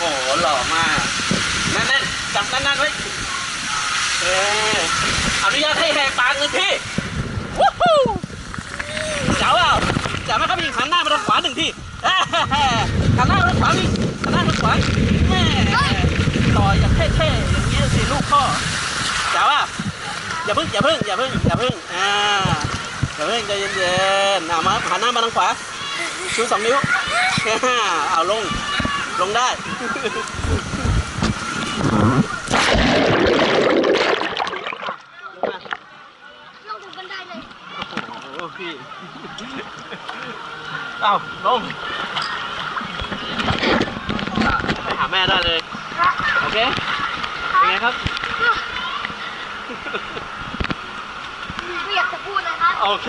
นากนั่นๆไว้เอออนุญาตให้แหกปากหนึ่งทีวู้ฮู้เจ๋วเปล่าเจ๋วไหมครับพี่หันหน้ามาทางขวาหนึ่งทีเอ้ยหันหน้ามาทางขวาอีกหันหน้ามาทางขวาแม่ต่อยอย่างเท่ๆอย่างนี้สิลูกพ่อเจ๋วเปล่าอย่าพึ่งอย่าพึ่งอย่าพึ่งอย่าพึ่งอ่าอย่าพึ่งใจเย็นๆเอามาหันหน้ามาทางขวาชูสองนิ้วเอาลง ลงได้ลงถึงบันไดเลยโอ้โหพี่เอาลงอะไปหาแม่ได้เลย โอเค เป็นไงครับ ไม่อยากจะพูดเลยครับ โอเค